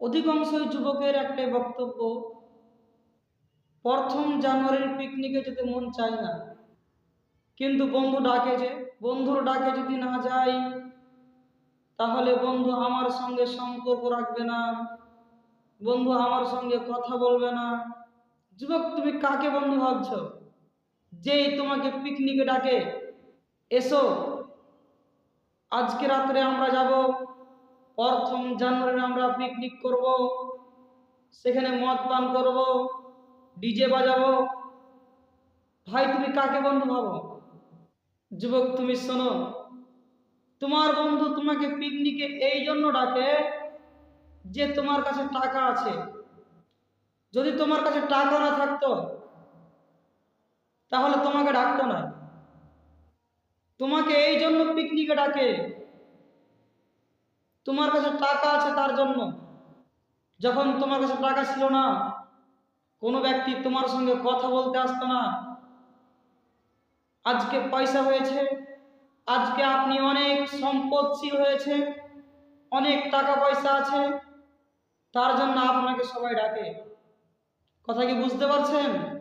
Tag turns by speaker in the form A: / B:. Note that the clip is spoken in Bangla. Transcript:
A: অধিকাংশই যুবকের একটাই বক্তব্য, প্রথম জানুয়ারির পিকনিকে যেতে মন চায় না। কিন্তু বন্ধু ডাকে যে, বন্ধুর ডাকে যদি না যাই, তাহলে বন্ধু আমার সঙ্গে সম্পর্ক রাখবে না, বন্ধু আমার সঙ্গে কথা বলবে না। যুবক, তুমি কাকে বন্ধু ভাবছ? যেই তোমাকে পিকনিকে ডাকে, এসো, আজকে রাত্রে আমরা যাব। প্রথম জানুয়ারি আমরা পিকনিক করব, সেখানে মদ পান করব ডিজে বাজাবো। ভাই, তুমি কাকে বন্ধু ভাবো? যুবক, তুমি শোনো, তোমার বন্ধু তোমাকে পিকনিকে এই জন্য ডাকে যে তোমার কাছে টাকা আছে। যদি তোমার কাছে টাকা না থাকতো, তাহলে তোমাকে ডাকতো না। তোমাকে এই জন্য পিকনিকে ডাকে তোমার কাছে টাকা আছে তার জন্য। যখন তোমার কাছে টাকা ছিল না, কোনো ব্যক্তি তোমার সঙ্গে কথা বলতে আসতো না। আজকে পয়সা হয়েছে, আজকে আপনি অনেক সম্পদশীল হয়েছে, অনেক টাকা পয়সা আছে, তার জন্য আপনাকে সবাই ডাকে। কথা কি বুঝতে পারছেন?